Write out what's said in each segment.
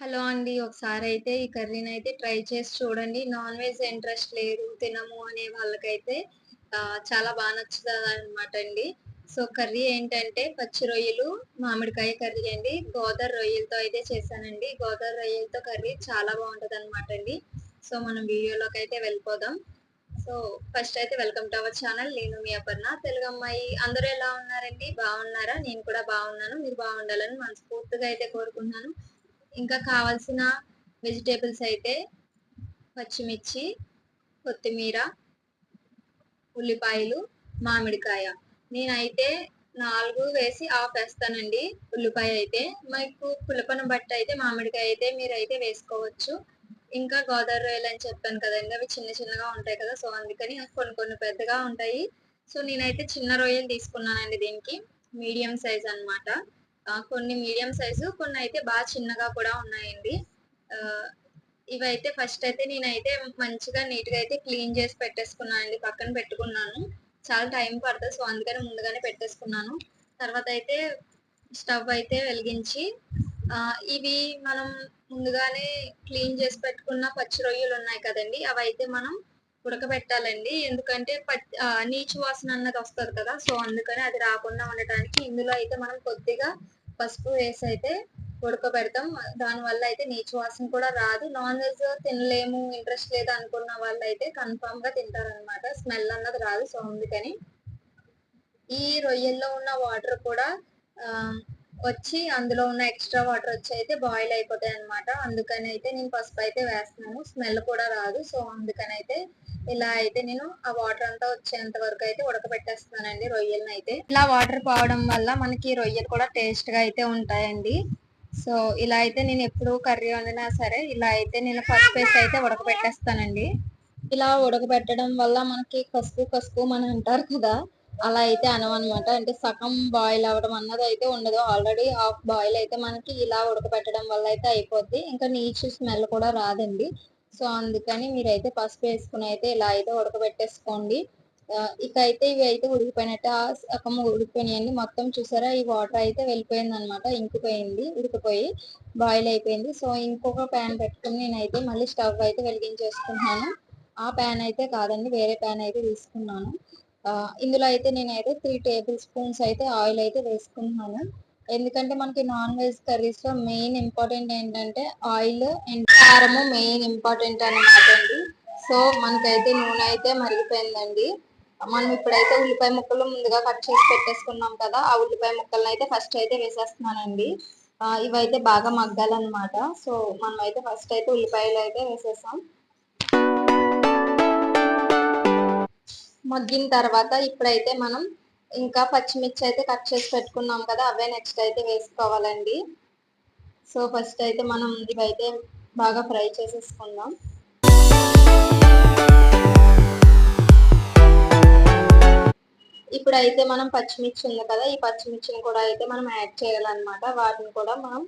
Hello అండి ఒకసారి అయితే ఈ కర్రీని అయితే ట్రై చేసి చూడండి. నాన్ వెజ్ ఇంట్రెస్ట్ లేదు తినము అనే వాళ్ళకైతే చాలా బాగా నచ్చుతుంది అనమాట అండి. సో కర్రీ ఏంటంటే పచ్చి రొయ్యలు మామిడికాయ కర్రీ అండి. గోదావరి రొయ్యలతో అయితే చేశానండి. గోదావరి రొయ్యలతో కర్రీ చాలా బాగుంటుంది అనమాట అండి. సో మనం వీడియోలోకి అయితే వెళ్ళిపోదాం. సో ఫస్ట్ అయితే వెల్కమ్ టు అవర్ ఛానల్. నేను మీ అపర్ణ. తెలుగు అమ్మాయి అందరూ ఎలా ఉన్నారండి? బాగున్నారా? నేను కూడా బాగున్నాను. మీరు బాగుండాలని మనస్ఫూర్తిగా అయితే కోరుకుంటున్నాను. ఇంకా కావాల్సిన వెజిటేబుల్స్ అయితే పచ్చిమిర్చి కొత్తిమీర ఉల్లిపాయలు మామిడికాయ. నేనైతే నాలుగు వేసి ఆఫ్ వేస్తానండి ఉల్లిపాయ అయితే. మీకు పులపను బట్టి అయితే మామిడికాయ అయితే మీరు అయితే వేసుకోవచ్చు. ఇంకా గోదావరి రొయ్యలు అని చెప్పాను కదండి అవి చిన్న చిన్నగా ఉంటాయి కదా సో అందుకని కొన్ని కొన్ని పెద్దగా ఉంటాయి. సో నేనైతే చిన్న రొయ్యలు తీసుకున్నానండి దీనికి మీడియం సైజ్ అన్నమాట. కొన్ని మీడియం సైజు కొన్ని అయితే బాగా చిన్నగా కూడా ఉన్నాయండి. ఇవైతే ఫస్ట్ అయితే నేనైతే మంచిగా నీట్గా అయితే క్లీన్ చేసి పెట్టేసుకున్నాను అండి పక్కన పెట్టుకున్నాను. చాలా టైం పడుతుంది సో అందుకని ముందుగానే పెట్టేసుకున్నాను. తర్వాత అయితే స్టవ్ అయితే వెలిగించి ఇవి మనం ముందుగానే క్లీన్ చేసి పెట్టుకున్న పచ్చి రొయ్యలు ఉన్నాయి కదండి అవి అయితే మనం ఉడకబెట్టాలండి. ఎందుకంటే నీచు వాసన అన్నది వస్తుంది కదా సో అందుకని అది రాకుండా ఉండటానికి ఇందులో అయితే మనం కొద్దిగా పసుపు వేసి అయితే ఉడకబెడతాం. దానివల్ల అయితే నీచు వాసన కూడా రాదు. నాన్ వెజ్ తినలేము ఇంట్రెస్ట్ లేదు అనుకున్న వాళ్ళు అయితే కన్ఫామ్గా తింటారనమాట స్మెల్ అన్నది రాదు సో అందుకని. ఈ రొయ్యల్లో ఉన్న వాటర్ కూడా వచ్చి అందులో ఉన్న ఎక్స్ట్రా వాటర్ వచ్చి అయితే బాయిల్ అయిపోతాయి అనమాట అందుకని అయితే నేను పసుపు అయితే వేస్తున్నాను. స్మెల్ కూడా రాదు సో అందుకని అయితే ఇలా అయితే నేను ఆ వాటర్ అంతా వచ్చేంత వరకు అయితే ఉడకబెట్టేస్తున్నానండి రొయ్యలను అయితే. ఇలా వాటర్ పోవడం వల్ల మనకి రొయ్యలు కూడా టేస్ట్గా అయితే ఉంటాయండి. సో ఇలా అయితే నేను ఎప్పుడు కర్రీ వండినా సరే ఇలా అయితే నేను ఫస్ట్ పేస్ట్ అయితే ఉడకబెట్టేస్తానండి. ఇలా ఉడకబెట్టడం వల్ల మనకి కసుపు కసుపు మన అంటారు కదా అలా అయితే అనమనమాట. అంటే సగం బాయిల్ అవ్వడం అన్నది అయితే ఉండదు. ఆల్రెడీ హాఫ్ బాయిల్ అయితే మనకి ఇలా ఉడకబెట్టడం వల్ల అయితే అయిపోద్ది. ఇంకా నీచు స్మెల్ కూడా రాదండి. సో అందుకని మీరైతే పసుపు వేసుకుని అయితే ఇలా అయితే ఉడకబెట్టేసుకోండి. ఇక అయితే ఇవి అయితే ఉడికిపోయినట్టు ఆ సగం ఉడికిపోయినాయండి. మొత్తం చూసారా ఈ వాటర్ అయితే వెళ్ళిపోయింది అనమాట ఇంకిపోయింది ఉడికిపోయి బాయిల్ అయిపోయింది. సో ఇంకొక ప్యాన్ పెట్టుకుని నేనైతే మళ్ళీ స్టవ్ అయితే వెలిగించేసుకున్నాను ఆ ప్యాన్ అయితే కాదండి వేరే ప్యాన్ అయితే తీసుకున్నాను. ఇందులో అయితే నేనైతే త్రీ టేబుల్ స్పూన్స్ అయితే ఆయిల్ అయితే వేసుకుంటున్నాను. ఎందుకంటే మనకి నాన్ వెజ్ కర్రీస్లో మెయిన్ ఇంపార్టెంట్ ఏంటంటే ఆయిల్ అండ్ కారము మెయిన్ ఇంపార్టెంట్ అన్నమాట అండి. సో మనకైతే నూనె అయితే మరిగిపోయిందండి. మనం ఇప్పుడైతే ఉల్లిపాయ ముక్కలు ముందుగా కట్ చేసి పెట్టేసుకున్నాం కదా ఆ ఉల్లిపాయ ముక్కలను అయితే ఫస్ట్ అయితే వేసేస్తున్నానండి. ఇవైతే బాగా మగ్గాలన్నమాట. సో మనం అయితే ఫస్ట్ అయితే ఉల్లిపాయలు అయితే వేసేసాం. మగ్గిన తర్వాత ఇప్పుడైతే మనం ఇంకా పచ్చిమిర్చి అయితే కట్ చేసి పెట్టుకున్నాం కదా అవే నెక్స్ట్ అయితే వేసుకోవాలండి. సో ఫస్ట్ అయితే మనం ఇవైతే బాగా ఫ్రై చేసేసుకుందాం. ఇప్పుడైతే మనం పచ్చిమిర్చి ఉంది కదా ఈ పచ్చిమిర్చిని కూడా అయితే మనం యాడ్ చేయాలన్నమాట. వాటిని కూడా మనం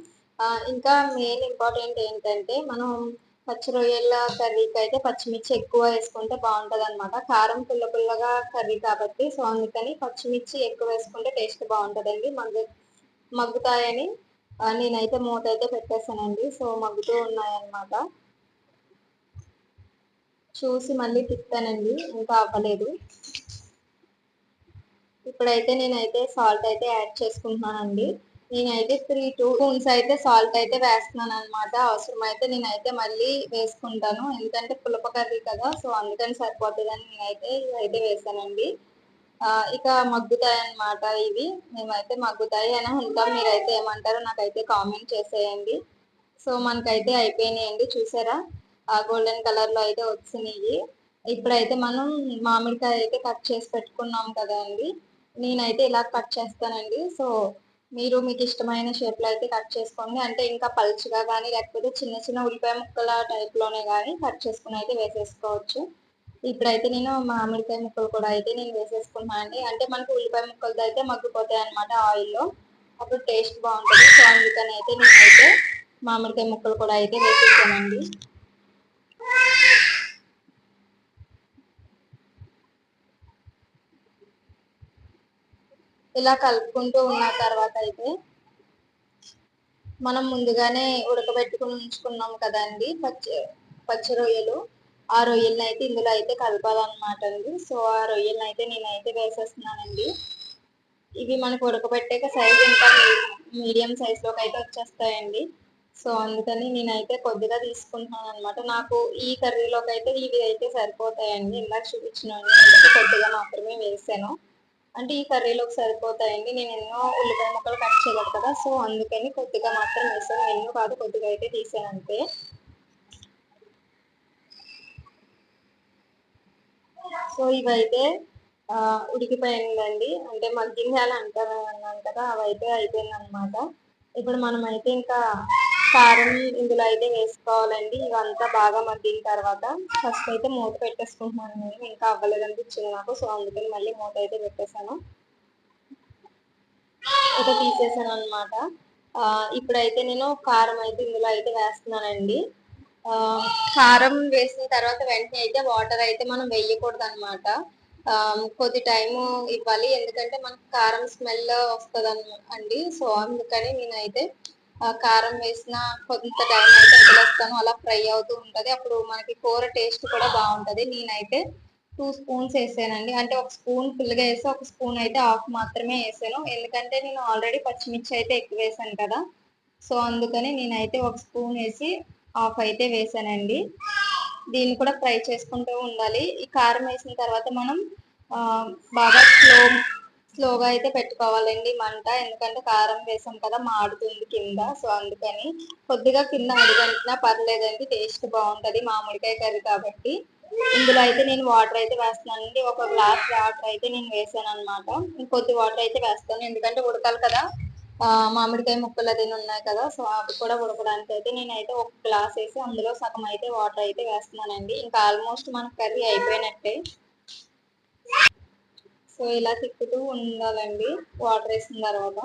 ఇంకా మెయిన్ ఇంపార్టెంట్ ఏంటంటే మనం పచ్చి రొయ్యల కర్రీకి అయితే పచ్చిమిర్చి ఎక్కువ వేసుకుంటే బాగుంటది అనమాట కారం పుల్ల పుల్లగా కర్రీ కాబట్టి సో అందుకని పచ్చిమిర్చి ఎక్కువ వేసుకుంటే టేస్ట్ బాగుంటదండి. మగ్గు మగ్గుతాయని నేనైతే మూత అయితే పెట్టేసానండి సో మగ్గుతూ ఉన్నాయన్నమాట. చూసి మళ్ళీ తిప్పానండి. ఇంకా అవ్వలేదు. ఇప్పుడైతే నేనైతే సాల్ట్ అయితే యాడ్ చేసుకుంటున్నానండి. నేనైతే త్రీ టూ స్పూన్స్ అయితే సాల్ట్ అయితే వేస్తున్నాను అనమాట అవసరం అయితే నేనైతే మళ్ళీ వేసుకుంటాను. ఎందుకంటే పులప కర్రీ కదా సో అందుకని సరిపోతుందని నేనైతే ఇవైతే వేసానండి ఇక మగ్గుతాయి అనమాట ఇవి. మేమైతే మగ్గుతాయి అని ఉంటాం. మీరైతే ఏమంటారో నాకైతే కామెంట్ చేసేయండి. సో మనకైతే అయిపోయినాయండి. చూసారా? ఆ గోల్డెన్ కలర్లో అయితే వచ్చినాయి. ఇప్పుడైతే మనం మామిడికాయ అయితే కట్ చేసి పెట్టుకున్నాం కదా అండి నేనైతే ఇలా కట్ చేస్తానండి. సో మీరు మీకు ఇష్టమైన షేప్లో అయితే కట్ చేసుకోండి. అంటే ఇంకా పలుచగా కానీ లేకపోతే చిన్న చిన్న ఉల్లిపాయ ముక్కల టైప్లోనే కానీ కట్ చేసుకుని అయితే వేసేసుకోవచ్చు. ఇప్పుడైతే నేను మామిడికాయ ముక్కలు కూడా అయితే నేను వేసేసుకున్నాను అండి. అంటే మనకు ఉల్లిపాయ ముక్కలతో అయితే మగ్గిపోతాయి అనమాట ఆయిల్లో. అప్పుడు టేస్ట్ బాగుంటుంది. సో అందుకని అయితే నేనైతే మామిడికాయ ముక్కలు కూడా అయితే వేసేసానండి. ఇలా కలుపుకుంటూ ఉన్న తర్వాత అయితే మనం ముందుగానే ఉడకబెట్టుకుని ఉంచుకున్నాం కదండి పచ్చి పచ్చి రొయ్యలు. ఆ రొయ్యలను అయితే ఇందులో అయితే కలపాలన్నమాట అండి. సో ఆ రొయ్యలను అయితే నేనైతే వేసేస్తున్నానండి. ఇవి మనకు ఉడకబెట్టాక సైజ్ ఇంకా మీడియం సైజ్లోకి అయితే వచ్చేస్తాయండి. సో అందుకని నేనైతే కొద్దిగా తీసుకుంటున్నాను అనమాట నాకు ఈ కర్రీలోకి అయితే ఇవి అయితే సరిపోతాయండి. ఇందాక చూపించిన కొద్దిగా మాత్రమే వేసాను. అంటే ఈ కర్రీలోకి సరిపోతాయండి. నేను ఎన్నో ఉల్లిపాయ ముక్కలు కట్ చేయలేదు కదా సో అందుకని కొద్దిగా మాత్రం వేసాను. ఎన్నో కాదు కొద్దిగా అయితే తీసాను అంతే. సో ఇవైతే ఉడికిపోయిందండి. అంటే మగ్గింది అలా అంటారు అన్నాను కదా అవైతే అయిపోయింది అనమాట ఇప్పుడు మనం అయితే ఇంకా కారం ఇందులో అయితే వేసుకోవాలండి. ఇవంతా బాగా మగ్గిన తర్వాత ఫస్ట్ అయితే మూత పెట్టేసుకుంటున్నాను నేను. ఇంకా అవ్వలేదు అనిపించింది నాకు సో అందుకని మళ్ళీ మూత అయితే పెట్టేశాను. అయితే తీసేసాను అనమాట ఇప్పుడైతే నేను కారం అయితే ఇందులో అయితే వేస్తున్నానండి. కారం వేసిన తర్వాత వెంటనే అయితే వాటర్ అయితే మనం వేయకూడదు అనమాట కొద్ది టైము ఇవ్వాలి. ఎందుకంటే మనకు కారం స్మెల్ వస్తుంది అండి. సో అందుకని నేనైతే కారం వేసిన కొంత టైం అయితే వదిలేస్తాను. అలా ఫ్రై అవుతూ ఉంటుంది. అప్పుడు మనకి కూర టేస్ట్ కూడా బాగుంటుంది. నేనైతే టూ స్పూన్స్ వేసానండి. అంటే ఒక స్పూన్ ఫుల్గా వేసి ఒక స్పూన్ అయితే ఆఫ్ మాత్రమే వేసాను. ఎందుకంటే నేను ఆల్రెడీ పచ్చిమిర్చి అయితే ఎక్కువ వేసాను కదా. సో అందుకని నేనైతే ఒక స్పూన్ వేసి ఆఫ్ అయితే వేసానండి. దీన్ని కూడా ఫ్రై చేసుకుంటూ ఉండాలి. ఈ కారం వేసిన తర్వాత మనం బాగా స్లో స్లోగా అయితే పెట్టుకోవాలండి మంట. ఎందుకంటే కారం వేసాం కదా మాడుతుంది కింద. సో అందుకని కొద్దిగా కింద అడుగంటున్నా పర్లేదండి టేస్ట్ బాగుంటుంది మామిడికాయ కర్రీ కాబట్టి. ఇందులో అయితే నేను వాటర్ అయితే వేస్తానండి ఒక గ్లాస్ వాటర్ అయితే నేను వేసాను అనమాట కొద్ది వాటర్ అయితే వేస్తాను. ఎందుకంటే ఉడకాలి కదా. మామిడికాయ ముక్కలు అది ఉన్నాయి కదా. సో అవి కూడా ఉడకడానికి అయితే నేనైతే ఒక గ్లాస్ వేసి అందులో సగం అయితే వాటర్ అయితే వేస్తున్నానండి. ఇంకా ఆల్మోస్ట్ మన కర్రీ అయిపోయినట్టే. సో ఇలా తిప్పుతూ ఉండాలండి వాటర్ వేసిన తర్వాత.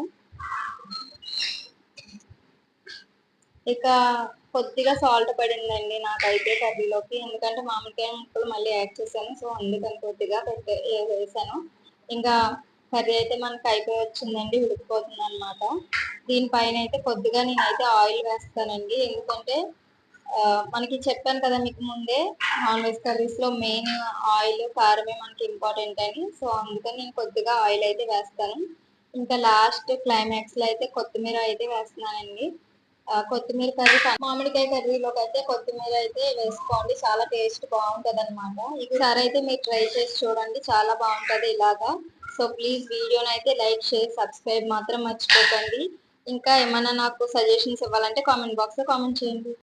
ఇక కొద్దిగా సాల్ట్ పడిందండి నాకైతే కర్రీలోకి. ఎందుకంటే మామిడికాయ ముక్కలు మళ్ళీ యాడ్ చేశాను. సో అందుకని కొద్దిగా పెట్టే వేసాను. ఇంకా కర్రీ అయితే మనకి అయిపోయి వచ్చిందండి ఉడికిపోతుంది అనమాట దీనిపైన అయితే కొద్దిగా నేనైతే ఆయిల్ వేస్తానండి. ఎందుకంటే మనకి చెప్పాను కదా మీకు ముందే నాన్ వెజ్ కర్రీస్లో మెయిన్ ఆయిల్ కారమే మనకి ఇంపార్టెంట్ అని. సో అందుకని నేను కొద్దిగా ఆయిల్ అయితే వేస్తాను. ఇంకా లాస్ట్ క్లైమాక్స్లో అయితే కొత్తిమీర అయితే వేస్తున్నానండి. కొత్తిమీర కర్రీ మామిడికాయ కర్రీలోకి అయితే కొత్తిమీర అయితే వేసుకోండి. చాలా టేస్ట్ బాగుంటది అనమాట ఈసారి అయితే మీరు ట్రై చేసి చూడండి. చాలా బాగుంటది ఇలాగా. సో ప్లీజ్ వీడియోని అయితే లైక్ షేర్ సబ్స్క్రైబ్ మాత్రం మర్చిపోకండి. ఇంకా ఏమైనా నాకు సజెషన్స్ ఇవ్వాలంటే కామెంట్ బాక్స్లో కామెంట్ చేయండి.